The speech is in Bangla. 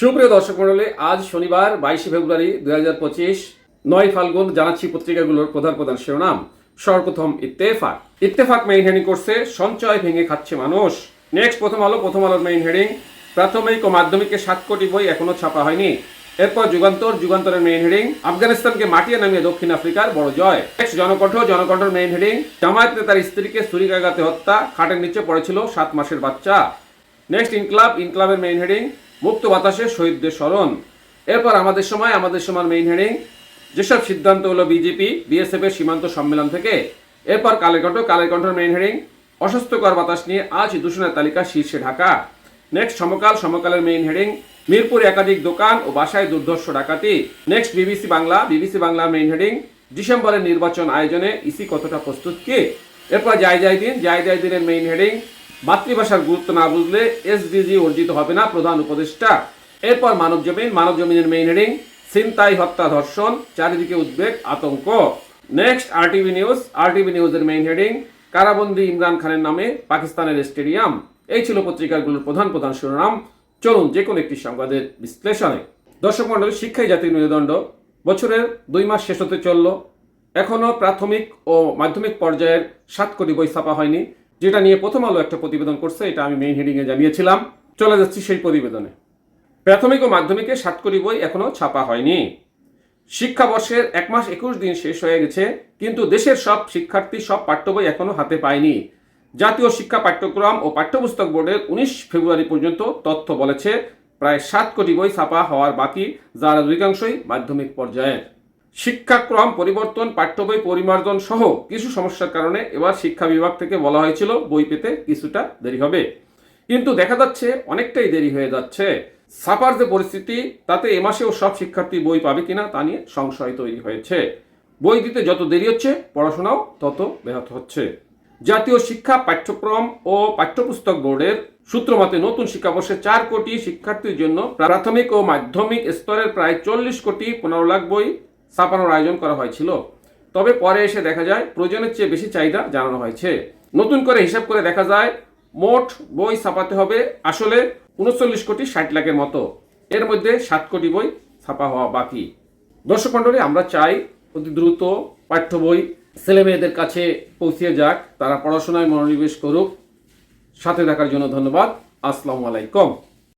সুপ্রিয় দর্শক মন্ডলী, আজ শনিবার, বাইশে ফেব্রুয়ারি দুই হাজার পঁচিশ, নয় ফাল্গুন জানাচ্ছি পত্রিকাগুলোর প্রধান প্রধান শিরোনাম, সর্বপ্রথম ইত্তেফাক। ইত্তেফাক মেইন হেডিং করছে, সঞ্চয় ভেঙে খাচ্ছে মানুষ। নেক্সট প্রথম আলো, প্রথম আলোর মেইন হেডিং প্রাথমিক ও মাধ্যমিকে সাত কোটি বই এখনও ছাপা হয়নি। এরপর যুগান্তর, যুগান্তরের মেইন হেডিং আফগানিস্তানকে মাটিয়ে নামিয়ে দক্ষিণ আফ্রিকার বড় জয়। নেক্সট জনকণ্ঠ, জনকণ্ঠের মেইন হেডিং জামায়াত নেতার স্ত্রীকে ছুরিকাঘাতে হত্যা, খাটের নিচে পড়েছিল সাত মাসের বাচ্চা। নেক্সট ইনকলাব, ইনকলাবের মেইন হেডিং মুক্ত বাতাসে শহীদদের স্মরণ। এরপর আমাদের সময় আমাদের সময় মেইন হেডিং যেসব সিদ্ধান্ত হলো বিজেপি, বিএসএফ এর সীমান্ত সম্মেলন থেকে। এরপর কালের কণ্ঠ, কালের কণ্ঠের মেইন হেডিং অস্বস্থকর বাতাস নিয়ে আজ দূষণের তালিকা শীর্ষে ঢাকা। নেক্সট সমকাল, সমকালের মেইন হেডিং মিরপুর একাধিক দোকান ও বাসায় দুর্ধর্ষ ডাকাতি। নেক্সট বিবিসি বাংলা, বিবিসি বাংলার মেইন হেডিং ডিসেম্বরের নির্বাচন আয়োজনে ইসি কতটা প্রস্তুত কি এরপর যাই যাই দিন যাই যাই দিনের মেইন হেডিং মাতৃভাষার গুরুত্ব না বুঝলে এসডিজি অর্জিত হবে না প্রধান উপদেষ্টা। এরপর মানব জমিন, মানব জমিনের মেইন হেডিং ছিনতাই, হত্যা, ধর্ষণ, চারিদিকে উদ্বেগ, আতঙ্ক। নেক্সট আরটিভি নিউজ আরটিভি নিউজের মেইন হেডিং কারাবন্দি ইমরান খানের নামে পাকিস্তানের স্টেডিয়াম। এই ছিল পত্রিকাগুলোর প্রধান প্রধান শিরোনাম। চলুন যে কোনো একটি সংবাদের বিশ্লেষণে। দর্শক মন্ডলী শিক্ষাই জাতির মেরুদণ্ড। বছরের দুই মাস শেষ হতে চলল। এখনও প্রাথমিক ও মাধ্যমিক পর্যায়ের সাত কোটি বই ছাপা হয়নি। যেটা নিয়ে প্রথম আলো একটা প্রতিবেদন করছে, এটা আমি মেইন হেডিংয়ে জানিয়েছিলাম। চলে যাচ্ছি সেই প্রতিবেদনে। প্রাথমিক ও মাধ্যমিকে কোটি বই এখনও ছাপা হয়নি। শিক্ষাবর্ষের এক মাস একুশ দিন শেষ হয়ে গেছে, কিন্তু দেশের সব শিক্ষার্থী সব পাঠ্য বই এখনও হাতে পায়নি। জাতীয় শিক্ষা পাঠ্যক্রম ও পাঠ্যপুস্তক বোর্ডের উনিশ ফেব্রুয়ারি পর্যন্ত তথ্য বলেছে, প্রায় সাত কোটি বই ছাপা হওয়ার বাকি, যার অধিকাংশই মাধ্যমিক পর্যায়ের। শিক্ষাক্রম পরিবর্তন, পাঠ্য বই পরিমার্জন সহ কিছু সমস্যার কারণে এবার শিক্ষা বিভাগ থেকে বলা হয়েছিল বই পেতে কিছুটা দেরি হবে। কিন্তু দেখা যাচ্ছে অনেকটাই দেরি হয়ে যাচ্ছে। ছাপার যে পরিস্থিতি, তাতে এ মাসেও সব শিক্ষার্থী বই পাবে কিনা তা নিয়ে সংশয় তৈরি হয়েছে। বই দিতে যত দেরি হচ্ছে, পড়াশোনাও তত ব্যাহত হচ্ছে। জাতীয় শিক্ষা পাঠ্যক্রম ও পাঠ্যপুস্তক বোর্ডের সূত্র মতে, নতুন শিক্ষাবর্ষে চার কোটি শিক্ষার্থীর জন্য প্রাথমিক ও মাধ্যমিক স্তরের প্রায় চল্লিশ কোটি পনেরো লাখ বই ছাপানোর আয়োজন করা হয়েছিল। তবে পরে এসে দেখা যায়, প্রয়োজনের চেয়ে বেশি চাহিদা জানানো হয়েছে। নতুন করে হিসাব করে দেখা যায়, মোট বই ছাপাতে হবে আসলে উনচল্লিশ কোটি ষাট লাখের মতো। এর মধ্যে সাত কোটি বই ছাপা হওয়া বাকি। দর্শক মণ্ডলী, আমরা চাই অতি দ্রুত পাঠ্য বই ছেলে মেয়েদের কাছে পৌঁছিয়ে যাক, তারা পড়াশোনায় মনোনিবেশ করুক। সাথে থাকার জন্য ধন্যবাদ। আসসালামু আলাইকুম।